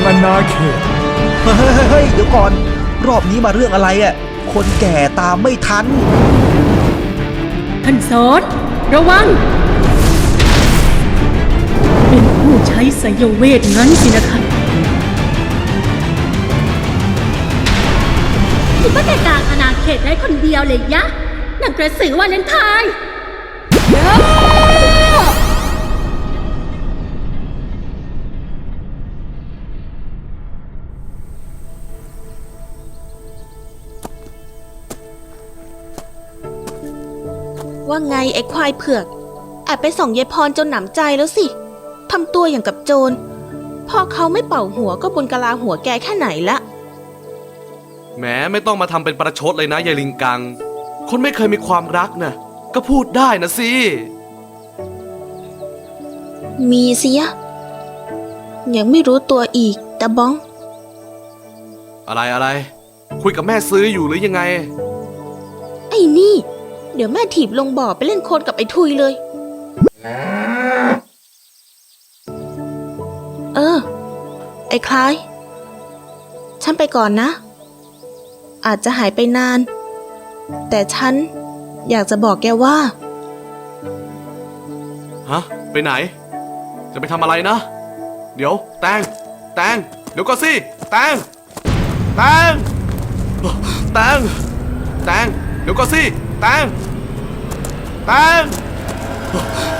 างอาณาเขต เฮ้ยเฮ้ยเฮ้ยเดี๋ยวก่อน รอบนี้มาเรื่องอะไรอะคนแก่ตามไม่ทัน ท่านซอสระวัง เป็นผู้ใช้ไสยเวทงั้นสินะคะคิดว่าแต่กลางอาณาเขตได้คนเดียวเลยยะหนังกระสือวาเลนไทน์ ไงไอ้ควายเผือก แอบไปส่องยายพรจนหนำใจแล้วสิทำตัวอย่างกับโจรพอเขาไม่เป่าหัวก็บนกะลาหัวแกแค่ไหนละแหมไม่ต้องมาทำเป็นประชดเลยนะยายลิงกัง คนไม่เคยมีความรักนะก็พูดได้นะสิ มีสิยะ ยังไม่รู้ตัวอีกตะบ้อง อะไรอะไร คุยกับแม่ซื้ออยู่หรือยังไง ไอ้นี่ เดี๋ยวแม่ถีบลงบ่อไปเล่นโคลนกับไอ้ทุยเลย เออ ไอ้คล้าย ฉันไปก่อนนะ อาจจะหายไปนาน แต่ฉันอยากจะบอกแกว่า ฮะ ไปไหน จะไปทำอะไรนะ เดี๋ยว แตง แตง เดี๋ยวก็สิ แตง แตง แตง แตง เดี๋ยวก็สิ ตังตัง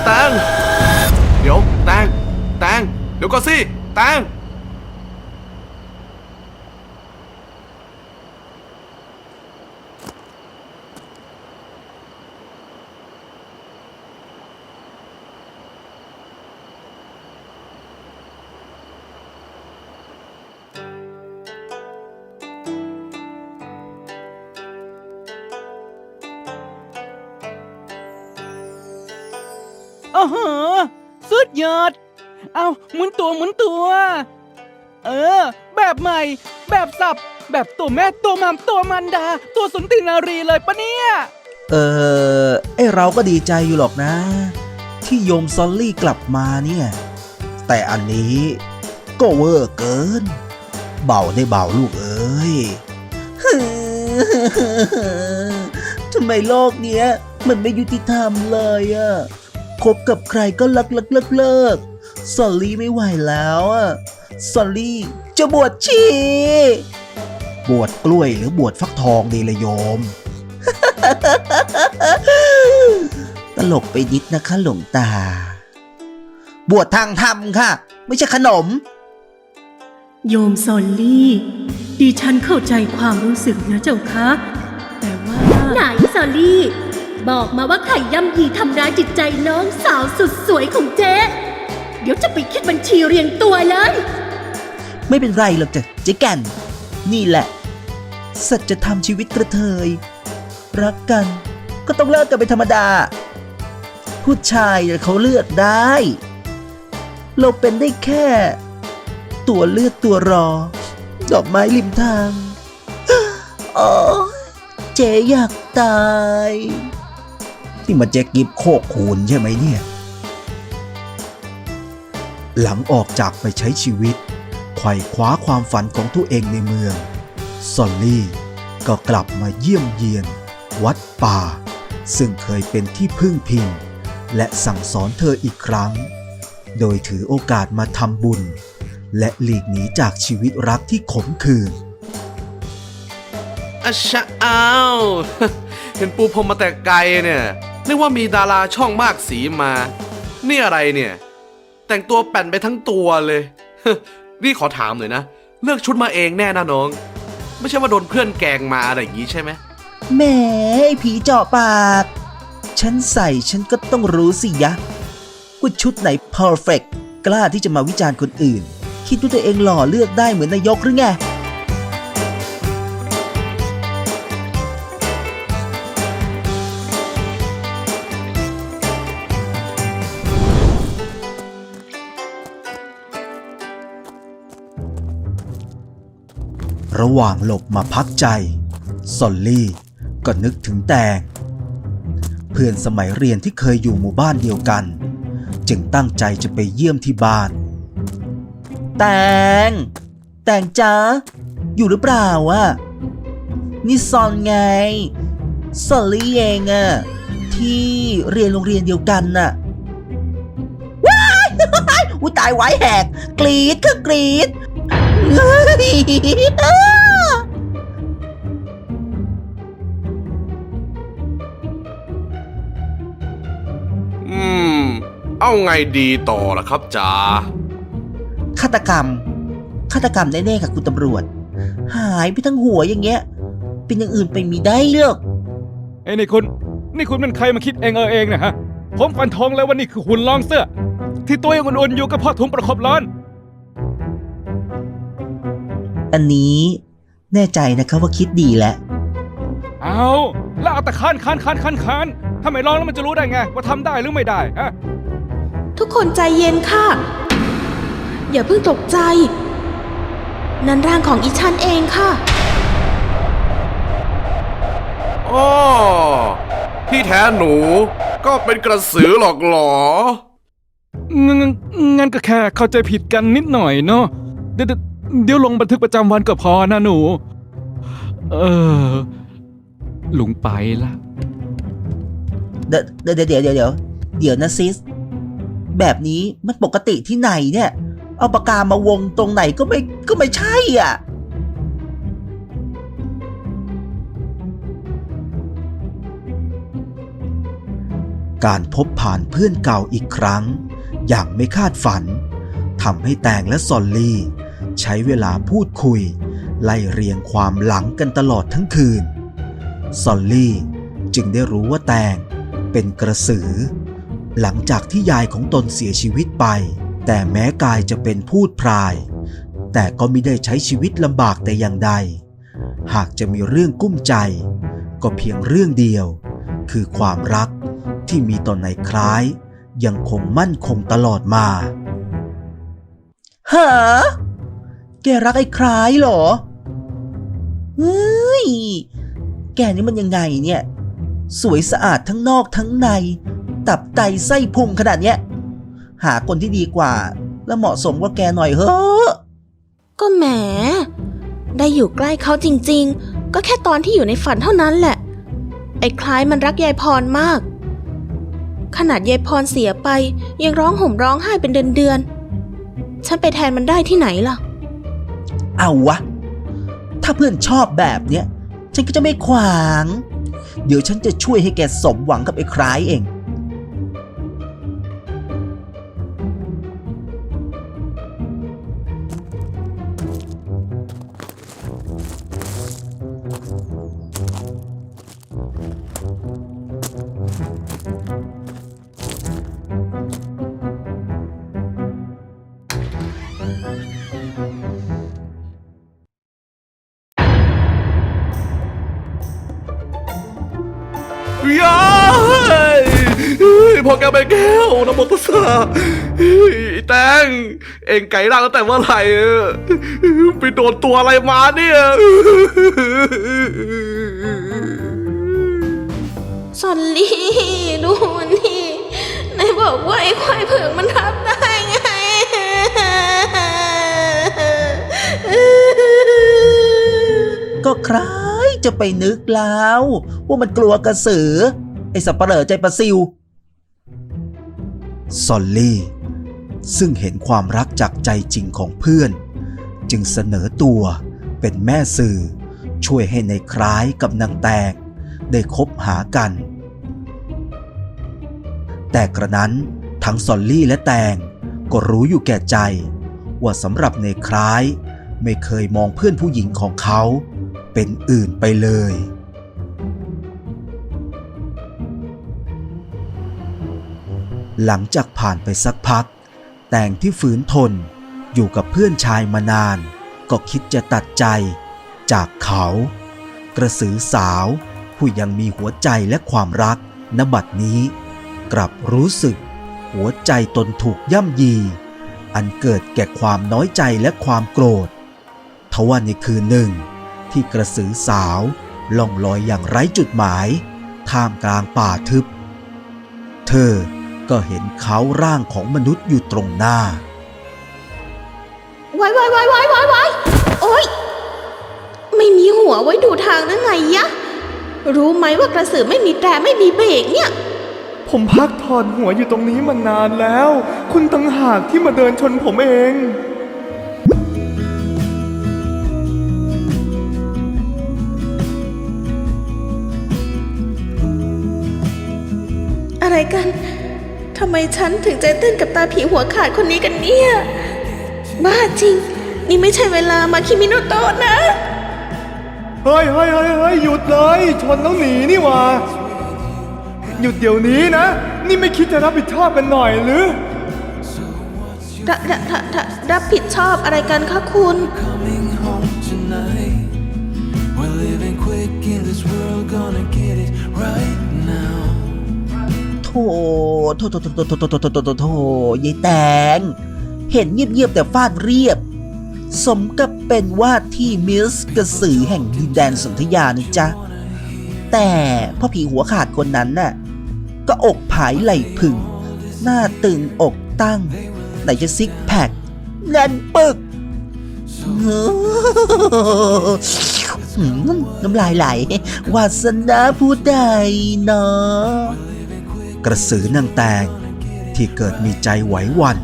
ตังเดี๋ยวตังตังเดี๋ยวก็สิตัง ยอด เอาหมุนตัวหมุนตัว เออ แบบใหม่ แบบสับ แบบตัวแม่ตัวมามตัวมันดา ตัวสุนตินารีเลยปะเนี่ย เออไอเราก็ดีใจอยู่หรอกนะ ที่โยมซอลลี่กลับมาเนี่ย แต่อันนี้ก็เวอร์เกิน เบาได้เบาลูกเอ้ยทำไมโลกเนี้ย มันไม่ยุติธรรมเลยอะ คบกับใครก็เลิกเลิกเลิกเลิกซอลลี่ไม่ไหวแล้วอะซอลลี่จะบวชชี บวชกล้วยหรือบวชฟักทองดีเลยโยม ตลกไปนิดนะคะหลวงตา บวชทางธรรมค่ะ ไม่ใช่ขนม โยมซอลลี่ ดิฉันเข้าใจความรู้สึกนะเจ้าคะ แต่ว่า ไหนซอลลี่ บอกมาว่าใครย่ำยีทำร้ายจิตใจน้องสาวสุดสวยของเจ๊ เดี๋ยวจะไปคิดบัญชีเรียงตัวเลย ไม่เป็นไรหรอกจ้ะเจ๊แก่น นี่แหละ สัจธรรมชีวิตกระเทย รักกันก็ต้องเลิกกันเป็นธรรมดา ผู้ชายเขาเลือกได้ เราเป็นได้แค่ ตัวเลือกตัวรอ ดอกไม้ริมทาง โอ้เจ๊อยากตาย ที่มาเจ๊กิฟโคกคูนใช่ไหมเนี่ย หลังออกจากไปใช้ชีวิตไขว่คว้าความฝันของตัวเองในเมือง ซอลลี่ก็กลับมาเยี่ยมเยียน วัดป่า ซึ่งเคยเป็นที่พึ่งพิง และสั่งสอนเธออีกครั้ง โดยถือโอกาสมาทำบุญ และหลีกหนีจากชีวิตรักที่ขมขื่นอะชะอ้าว เห็นปูพรมมาแต่ไกลเนี่ย นึกว่ามีดาราช่องมากสีมา นี่อะไรเนี่ย แต่งตัวแป่นไปทั้งตัวเลย นี่ขอถามหน่อยนะ เลือกชุดมาเองแน่นะน้อง ไม่ใช่ว่าโดนเพื่อนแกลงมาอะไรอย่างงี้ใช่ไหมแหมไอ้ผีเจาะปาก ฉันใส่ฉันก็ต้องรู้สิยะว่าชุดไหน perfect กล้าที่จะมาวิจารณ์คนอื่น คิดว่าตัวเองหล่อเลือกได้เหมือนนายกหรือไง ระหว่างหลบมาพักใจซอลลี่ก็นึกถึงแตง เพื่อนสมัยเรียนที่เคยอยู่หมู่บ้านเดียวกัน จึงตั้งใจจะไปเยี่ยมที่บ้าน แตง แตงจ้าอยู่หรือเปล่าวะนี่ซอนไงซอลลี่เองอะที่เรียนโรงเรียนเดียวกันน่ะว้ายอุ้ยตายไว้แหกกรีดคือกรีด อ้าอืม เอาไงดีต่อล่ะครับจ๋าฆาตกรรมฆาตกรรมแน่ๆค่ะคุณตำรวจ หายไปทั้งหัวอย่างเงี้ย เป็นอย่างอื่นไปมีได้หรอกเอ้ยนี่คุณ นี่คุณเป็นใครมาคิดเองเออเองเนะฮะ ผมฟันธงแล้วว่านี่คือหุ่นลองเสื้อ ที่ตัวยังอุ่นๆอยู่ก็เพราะถุงประคบร้อน อันนี้แน่ใจนะคะว่าคิดดีแล้วเอาแล้วเอาแต่คานคานคานคานคานถ้าไม่ลองแล้วมันจะรู้ได้ไง ว่าทำได้หรือไม่ได้ฮะทุกคนใจเย็นค่ะ อย่าเพิ่งตกใจ นั่นร่างของอีชันเองค่ะอ๋อที่แท้หนูก็เป็นกระสือหรอกเหรอ งั้นงั้นงั้นก็แค่เข้าใจผิดกันนิดหน่อยเนาะเดี๋ยวเดี๋ยว เดี๋ยวลงบันทึกประจำวันก็พอนะหนู เออ ลุงไปละเดี๋ยวเดี๋ยวเดี๋ยวเดี๋ยวเดี๋ยวเดี๋ยวนะซิส แบบนี้มันปกติที่ไหนเนี่ย เอาปากกามาวงตรงไหนก็ไม่ก็ไม่ใช่อะ การพบผ่านเพื่อนเก่าอีกครั้ง อย่างไม่คาดฝันทำให้แตงและซอลลี่ ใช้เวลาพูดคุย ไล่เรียงความหลังกันตลอดทั้งคืน ซอลลี่จึงได้รู้ว่าแตงเป็นกระสือ หลังจากที่ยายของตนเสียชีวิตไป แต่แม้กายจะเป็นพูดพราย แต่ก็ไม่ได้ใช้ชีวิตลำบากแต่อย่างใด หากจะมีเรื่องกุ้มใจ ก็เพียงเรื่องเดียว คือความรักที่มีต่อนคล้าย ยังคงมั่นคงตลอดมาเฮะ แกรักไอ้คล้ายเหรอ เฮ้ย แกนี่มันยังไงเนี่ย สวยสะอาดทั้งนอกทั้งใน ตับไตไส้พุงขนาดเนี้ย หาคนที่ดีกว่า และเหมาะสมกว่าแกหน่อยเฮ้อะก็แหม ได้อยู่ใกล้เขาจริง ๆ ก็แค่ตอนที่อยู่ในฝันเท่านั้นแหละ ไอ้คล้ายมันรักยายพรมาก ขนาดยายพรเสียไป ยังร้องห่มร้องไห้เป็นเดือนๆ ฉันไปแทนมันได้ที่ไหนล่ะ เอาวะ ถ้าเพื่อนชอบแบบเนี้ย ฉันก็จะไม่ขวาง เดี๋ยวฉันจะช่วยให้แกสมหวังกับไอ้คล้ายเอง เองไก่ร่างตั้งแต่เมื่อไหร่ไปโดนตัวอะไรมาเนี่ยซอลลี่ดูมันนี่ไหนบอกว่าไอ้ควายเผือกมันรับได้ไงก็ใครจะไปนึกแล้ว ว่ามันกลัวกระสือ ไอ้สับปะเหร่อใจประซิวซอลลี่ ซึ่งเห็นความรักจากใจจริงของเพื่อน จึงเสนอตัวเป็นแม่สื่อ ช่วยให้ในคล้ายกับนางแตงได้คบหากัน แต่กระนั้นทั้งซอลลี่และแตงก็รู้อยู่แก่ใจ ว่าสำหรับในคล้ายไม่เคยมองเพื่อนผู้หญิงของเขาเป็นอื่นไปเลย หลังจากผ่านไปสักพัก แต่งที่ฝืนทนอยู่กับเพื่อนชายมานาน ก็คิดจะตัดใจ จากเขา กระสือสาว ผู้ยังมีหัวใจและความรักนบัดนี้ กลับรู้สึก หัวใจตนถูกย่ำยี อันเกิดแก่ความน้อยใจและความโกรธทว่าในคืนหนึ่ง ที่กระสือสาวล่องลอยอย่างไร้จุดหมาย ท่ามกลางป่าทึบ เธอ ก็เห็นเขาร่างของมนุษย์อยู่ตรงหน้า ไว้ไว้ไว้ไว้ไว้ไว้โอ๊ย ไม่มีหัวไว้ดูทางหรือไงยะ รู้ไหมว่ากระสือไม่มีแตรไม่มีเบรกเนี่ย ผมพักถอดหัวอยู่ตรงนี้มานานแล้ว คุณตั้งหากที่มาเดินชนผมเอง อะไรกัน ทำไมฉันถึงใจเต้นกับตาผีหัวขาดคนนี้กันเนี่ย บ้าจริง นี่ไม่ใช่เวลามาคิมิโนโตะนะ เฮ้ยเฮ้ยเฮ้ยเฮ้ยหยุดเลย ชนแล้วหนีนี่หว่า หยุดเดี๋ยวนี้นะ นี่ไม่คิดจะรับผิดชอบกันหน่อยหรือรรรรรับผิดชอบอะไรกันคะคุณ coming home tonight. We're living quick in this world, gonna get it right now. โถโถโถโถโถโถโถโถโถโถยายแตง เห็นเงียบๆแต่ฟาดเรียบ สมกับเป็นว่าที่มิสกระสือแห่งดินแดนสนธยานะจ๊ะ แต่พ่อผีหัวขาดคนนั้นน่ะ ก็อกผายไหลผึ่ง หน้าตึงอกตั้ง ไหนจะซิกแพคแน่นปึกน้ำลายไหลวาสนาผู้ใดเนาะ กระสือนางแตง ที่เกิดมีใจไหววัน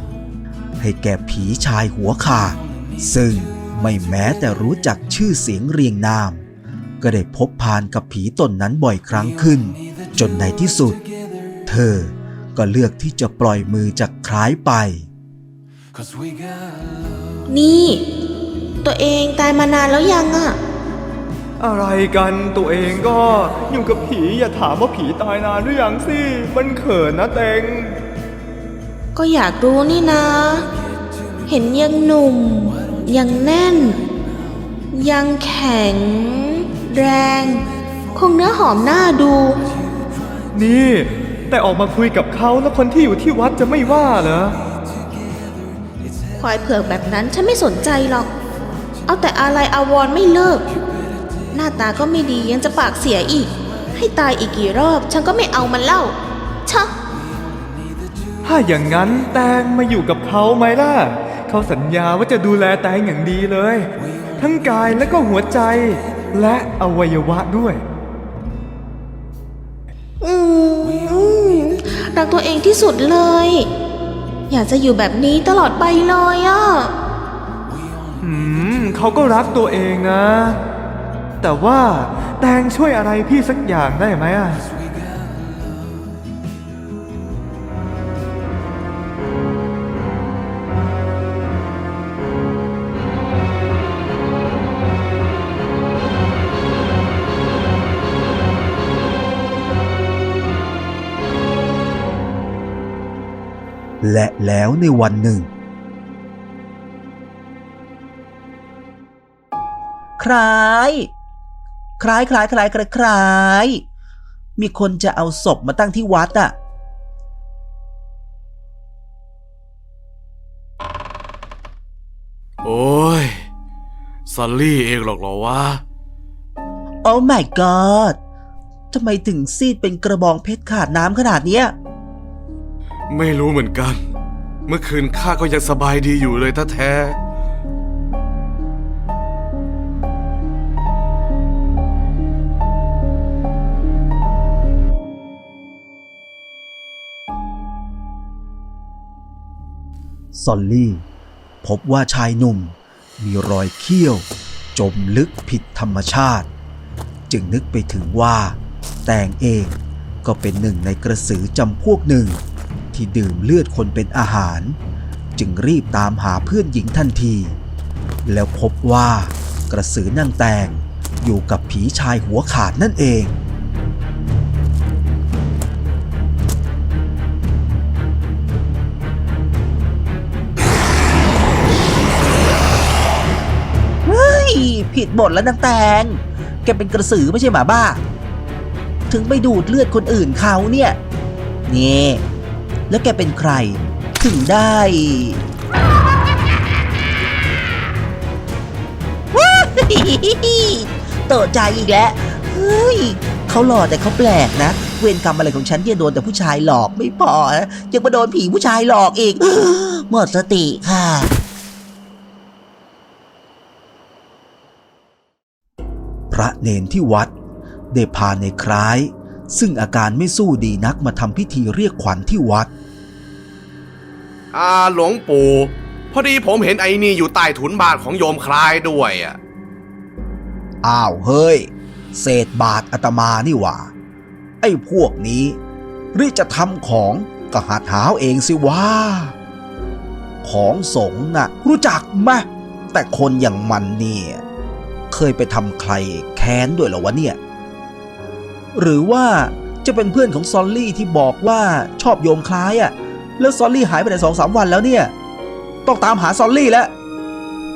ให้แก่ผีชายหัวขาดซึ่งไม่แม้แต่รู้จักชื่อเสียงเรียงนาม ก็ได้พบพานกับผีตนนั้นบ่อยครั้งขึ้น จนในที่สุด เธอก็เลือกที่จะปล่อยมือจากคล้ายไป นี่ ตัวเองตายมานานแล้วยังอะ อะไรกันตัวเองก็อยู่กับผีอย่าถามว่าผีตายนานหรือยังสิมันเขินนะเต็ง ก็อยากรู้นี่นะ เห็นยังหนุ่ม ยังแน่น ยังแข็ง แรง คงเนื้อหอมหน้าดู นี่ แต่ออกมาคุยกับเขาแล้วคนที่อยู่ที่วัดจะไม่ว่าเหรอควายเผือกแบบนั้นฉันไม่สนใจหรอก เอาแต่อะไรอาวรณ์ไม่เลิก หน้าตาก็ไม่ดียังจะปากเสียอีก ให้ตายอีกกี่รอบ ฉันก็ไม่เอามันเล่าชะถ้าอย่างนั้นแตงมาอยู่กับเขาไหมล่ะ เขาสัญญาว่าจะดูแลแตงอย่างดีเลย ทั้งกายและก็หัวใจ และอวัยวะด้วย อืมรักตัวเองที่สุดเลย อยากจะอยู่แบบนี้ตลอดไปเลยอะ อืมเขาก็รักตัวเองนะ แต่ว่าแตงช่วยอะไรพี่สักอย่างได้ไหมอะและแล้วในวันหนึ่งคล้ายคล้าย คล้ายคล้ายคล้ายคล้ายมีคนจะเอาศพมาตั้งที่วัดอะโอ้ยซัลลี่เองหรอกเหรอวะ โอ้ my god ทำไมถึงซีดเป็นกระบองเพชรขาดน้ำขนาดเนี้ย ไม่รู้เหมือนกัน เมื่อคืนข้าก็ยังสบายดีอยู่เลยแท้ๆ ซอลลี่ พบว่าชายหนุ่มมีรอยเขี้ยว จมลึกผิดธรรมชาติ จึงนึกไปถึงว่า แตงเองก็เป็นหนึ่งในกระสือจำพวกหนึ่ง ที่ดื่มเลือดคนเป็นอาหาร จึงรีบตามหาเพื่อนหญิงทันที แล้วพบว่ากระสือนางแตงอยู่กับผีชายหัวขาดนั่นเอง ผิดบทแล้วนางแตง แกเป็นกระสือไม่ใช่หมาบ้า ถึงไปดูดเลือดคนอื่นเขาเนี่ย นี่ แล้วแกเป็นใคร ถึงได้ว้าโตใจอีกแล้วเฮ้ยเขาหล่อแต่เขาแปลกนะ เวรกรรมอะไรของฉันที่โดนแต่ผู้ชายหลอกไม่พอนะยังมาโดนผีผู้ชายหลอกอีกหมดสติค่ะ ระเนนที่วัด ได้พาในคล้าย ซึ่งอาการไม่สู้ดีนักมาทำพิธีเรียกขวัญที่วัดอ่าหลวงปู่ พอดีผมเห็นไอ้นี่อยู่ใต้ถุนบาทของโยมคลายด้วยอะอ้าวเฮ้ย เศษบาทอาตมานี่หว่า ไอ้พวกนี้ริจะทำของก็หัดหาเอาเองสิว่า ของสงฆ์น่ะรู้จักไหมแต่คนอย่างมันเนี่ย เคยไปทำใครแค้นด้วยหรอวะเนี่ย หรือว่าจะเป็นเพื่อนของซอลลี่ที่บอกว่าชอบโยมคล้ายอะ่ะ แล้วซอลลี่หายไปในสองสามวันแล้วเนี่ย ต้องตามหาซอลลี่แล้ว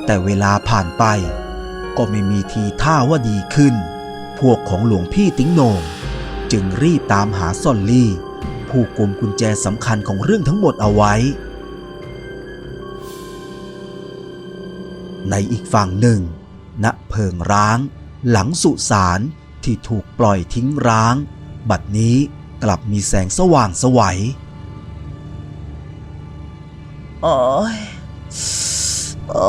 แต่เวลาผ่านไป ก็ไม่มีทีท่าว่าดีขึ้น พวกของหลวงพี่ติ๋งโหนงจึงรีบตามหาซอลลี่ ผู้กุมกุญแจสำคัญของเรื่องทั้งหมดเอาไว้ ในอีกฝั่งหนึ่ง ณเพิงร้าง หลังสุสานที่ถูกปล่อยทิ้งร้าง บัดนี้กลับมีแสงสว่างสวัยโอ้ยโอ้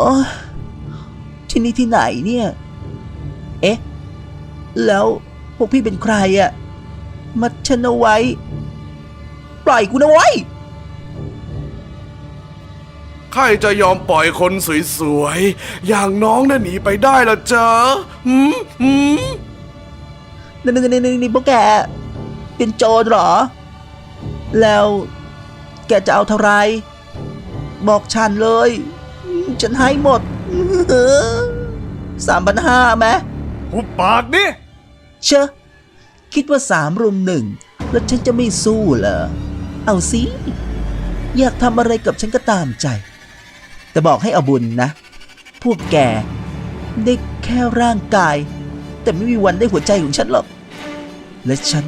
ที่นี่ที่ไหนเนี่ย เอ๊ะ แล้วพวกพี่เป็นใครอะมัดฉันเอาไว้ ปล่อยกูนะไว้ ยใครจะยอมปล่อยคนสวยๆ อย่างน้องน่ะหนีไปได้ละจ๊ะหืมหืมนี่นี่นี่นี่นี่พวกแก เป็นโจรเหรอ แล้วแกจะเอาเท่าไหรบอกฉันเลย ฉันให้หมดสามพันห้าไหมหุบปากดิเชอะคิดว่าสามรุมหนึ่ง แล้วฉันจะไม่สู้เหรอ เอาสิ อยากทำอะไรกับฉันก็ตามใจ แต่บอกให้เอาบุญนะ พวกแกได้แค่ร่างกาย แต่ไม่มีวันได้หัวใจของฉันหรอก และฉัน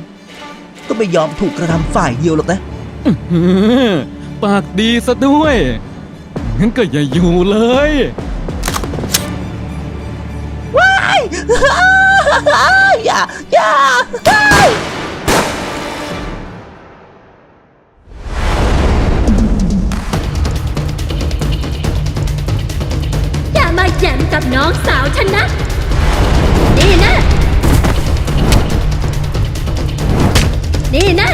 ก็ไม่ยอมถูกกระทำฝ่ายเดียวหรอกนะหือปากดีซะด้วย งั้นก็อย่าอยู่เลย อย่าอย่าาวฉันนะ นี่นะ นี่นะ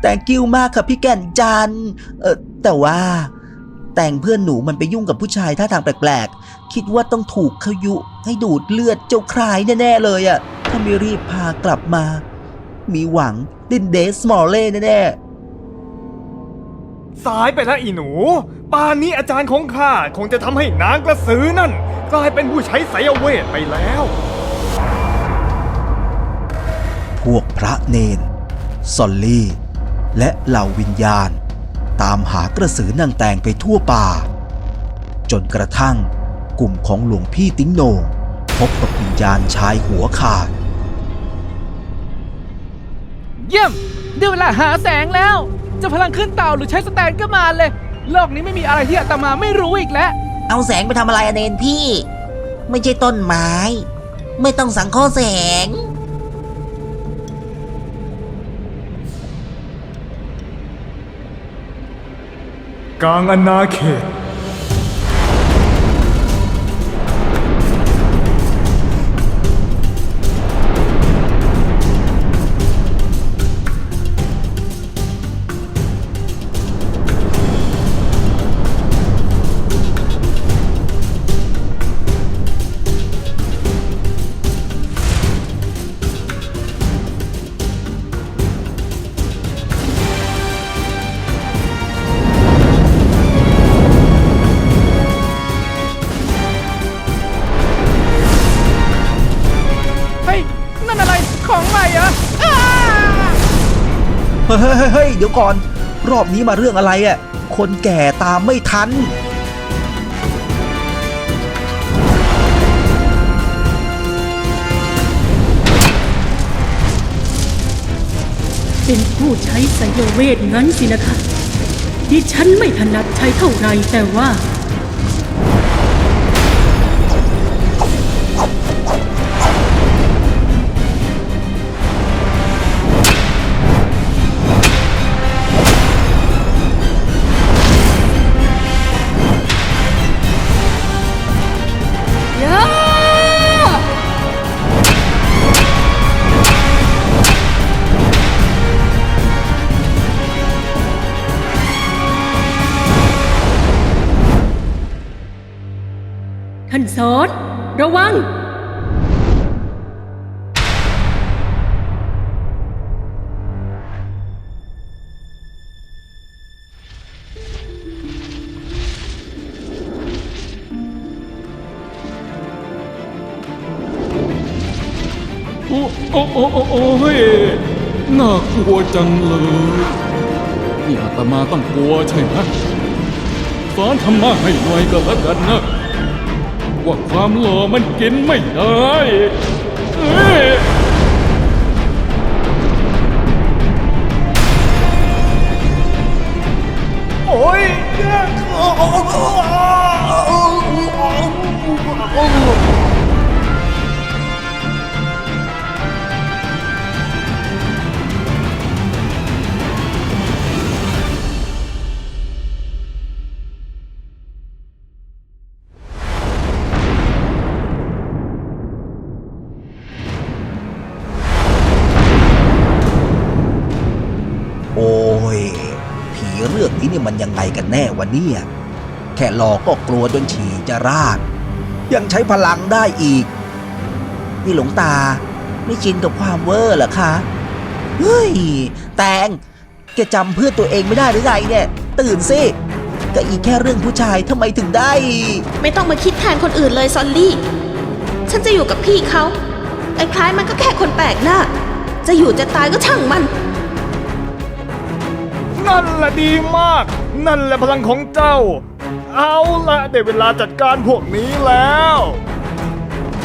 แต่งกิ้วมากครับพี่แก่นจันทร์เออแต่ว่า แต่งเพื่อนหนูมันไปยุ่งกับผู้ชายท่าทางแปลกๆ คิดว่าต้องถูกเขายุ ให้ดูดเลือดเจ้าคลายแน่ๆเลยอะถ้าไม่รีบพากลับมา มีหวังดินเดสมอลเล่แน่ๆสายไปแล้วอีหนู ป่านนี้อาจารย์ของข้าคงจะทำให้นางกระสือนั่น กลายเป็นผู้ใช้ไสยเวทไปแล้ว พวกพระเนนซอลลี่ และเหล่าวิญญาณ ตามหากระสือนางแตงไปทั่วป่า จนกระทั่งกลุ่มของหลวงพี่ติ้งโหนงพบกับวิญญาณชายหัวขาด เยี่ยมได้เวลาหาแสงแล้ว จะพลังขึ้นเต่าหรือใช้สแตนก็มาเลย โลกนี้ไม่มีอะไรที่อาตมาไม่รู้อีกแล้ว เอาแสงไปทำอะไรอะเนนพี่ ไม่ใช่ต้นไม้ ไม่ต้องสังเคราะห์แสง กลางอนาเขต ยเฮ้ยเดี๋ยวก่อน รอบนี้มาเรื่องอะไรอะคนแก่ตามไม่ทัน เป็นผู้ใช้ไสยเวทงั้นสินะคะ ดิฉันไม่ถนัดใช้เท่าไรแต่ว่า ระวัง โอ้โอ้โอ้โอ้โอ้ยน่ากลัวจังเลย นี่อาตมาต้องกลัวใช่ไหมสอนธรรมะให้หน่อยก็แล้วกันนะ ว่าความหล่อมันกินไม่ได้เอ้ยโอ้ยโยังไงกันแน่วะเนี่ย แค่หลอกก็กลัวจนฉี่จะราด ยังใช้พลังได้อีก นี่หลวงตาไม่ชินกับความเวอร์เหรอคะ เฮ้ย แตงแกจำเพื่อนตัวเองไม่ได้หรือไงเนี่ย ตื่นสิก็อีกแค่เรื่องผู้ชายทำไมถึงได้ ไม่ต้องมาคิดแทนคนอื่นเลยซอลลี่ ฉันจะอยู่กับพี่เขาไอ้คล้ายมันก็แค่คนแปลกหน้า จะอยู่จะตายก็ช่างมัน นั่นแหละดีมาก นั่นแหละพลังของเจ้า เอาละได้เวลาจัดการพวกนี้แล้ว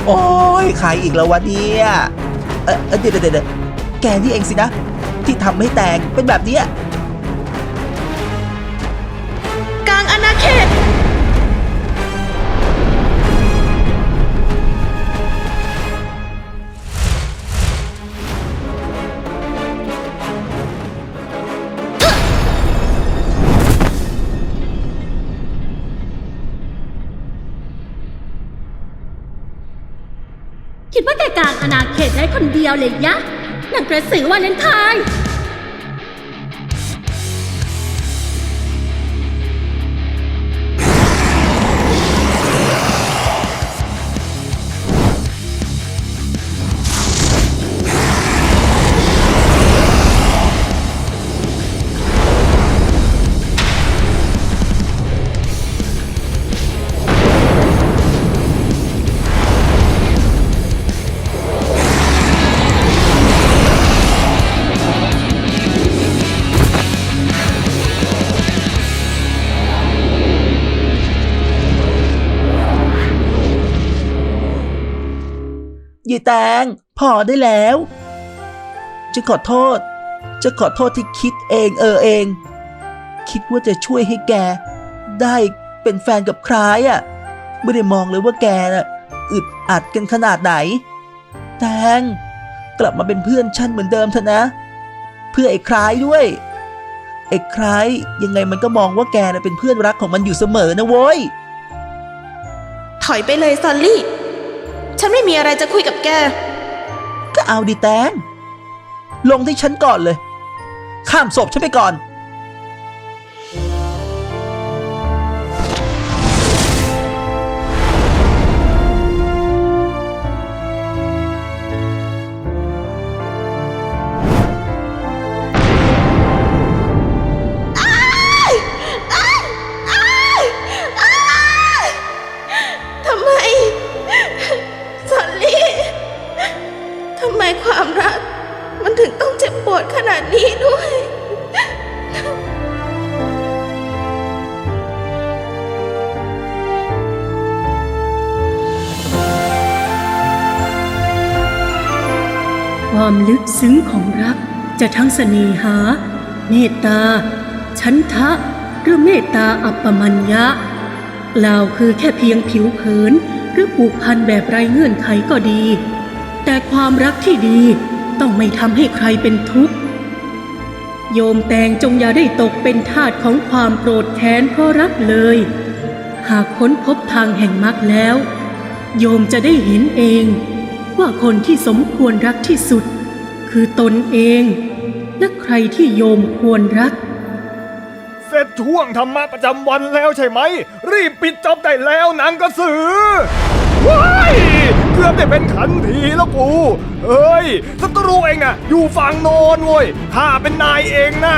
โอ้ยขายอีกแล้ววะเนี่ยเออเอ่อเดี๋ยวเดี๋ยวเดี๋ยวแกนี่เองสินะ ที่ทำให้แตงเป็นแบบเนี้ย ว่าณาเขตได้คนเดียวเลยยะนางกระสือวาเลนไทน์ ยีแตงพอได้แล้วจะขอโทษ จะขอโทษที่คิดเองเออเอง คิดว่าจะช่วยให้แก ได้เป็นแฟนกับใครอะ ไม่ได้มองเลยว่าแกน่ะอึดอัดกันขนาดไหน แตงกลับมาเป็นเพื่อนฉันเหมือนเดิมเถอะนะ เพื่อไอ้คล้ายด้วย ไอ้คล้ายยังไงมันก็มองว่าแกน่ะเป็นเพื่อนรักของมันอยู่เสมอนะโว้ย ถอยไปเลยซอลลี่ ฉันไม่มีอะไรจะคุยกับแก ก็เอาดีแตงลงที่ฉันก่อนเลย ข้ามศพฉันไปก่อน กจะทั้งเสน่หา เมตตา ชันทะ หรือเมตตาอัปปมัญญะกล่าวคือแค่เพียงผิวเผินหรือผูกพันแบบไร้เงื่อนไขก็ดี แต่ความรักที่ดีต้องไม่ทำให้ใครเป็นทุกข์ โยมแตงจงอย่าได้ตกเป็นทาสของความโกรธแค้นเพราะรักเลย หากค้นพบทางแห่งมรรคแล้ว โยมจะได้เห็นเอง ว่าคนที่สมควรรักที่สุด คือตนเอง และใครที่โยมควรรัก เสร็จช่วงธรรมะประจำวันแล้วใช่ไหม รีบปิดจ็อบได้แล้วหนังกระสือว้ายเกือบได้เป็นขันทีแล้วกูเอ้ยศัตรูเองน่ะ อยู่ฝั่งโนนเว้ยข้าเป็นนายเองนะ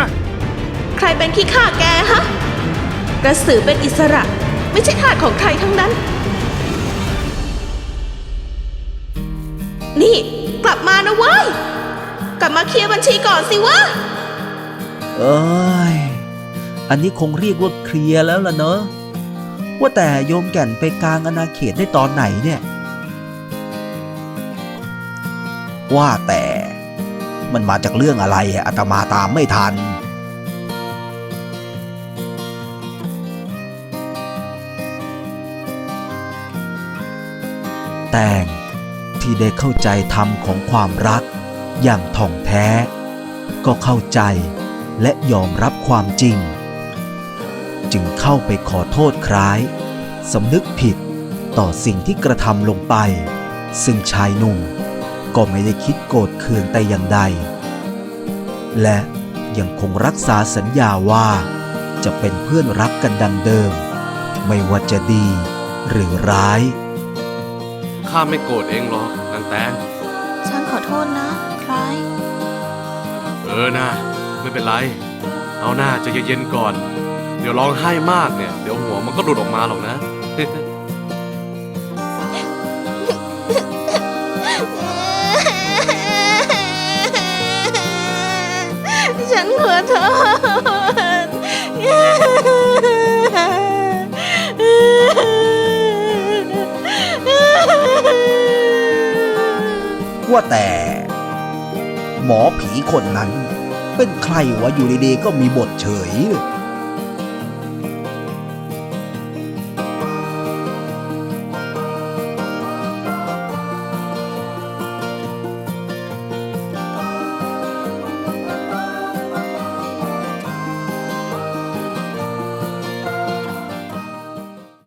ใครเป็นขี้ข้าแกฮะ กระสือเป็นอิสระ ไม่ใช่ทาสของใครทั้งนั้น นี่กลับมานะเว้ย กลับมาเคลียร์บัญชีก่อนสิวะ เอ้ย อันนี้คงเรียกว่าเคลียร์แล้วล่ะเนอะว่าแต่โยมแก่นไปกลางอาณาเขตได้ตอนไหนเนี่ย ว่าแต่มันมาจากเรื่องอะไรอะอาตมาตามไม่ทัน แต่งที่ได้เข้าใจธรรมของความรัก อย่างถ่องแท้ ก็เข้าใจและยอมรับความจริง จึงเข้าไปขอโทษคล้ายสำนึกผิดต่อสิ่งที่กระทำลงไป ซึ่งชายหนุ่มก็ไม่ได้คิดโกรธเคืองแต่อย่างใด และยังคงรักษาสัญญาว่าจะเป็นเพื่อนรักกันดังเดิม ไม่ว่าจะดีหรือร้าย ข้าไม่โกรธเองหรอกนางแตงฉันขอโทษนะคล้ายเออนะไม่เป็นไร เอาหน้าใจะเย็นๆก่อน เดี๋ยวร้องไห้มากเนี่ย เดี๋ยวหัวมันก็หลุดออกมาหรอกนะ ฉันขอโทษ ว่าแต่ หมอผีคนนั้น เป็นใครวะอยู่ดีๆก็มีบทเฉยเลย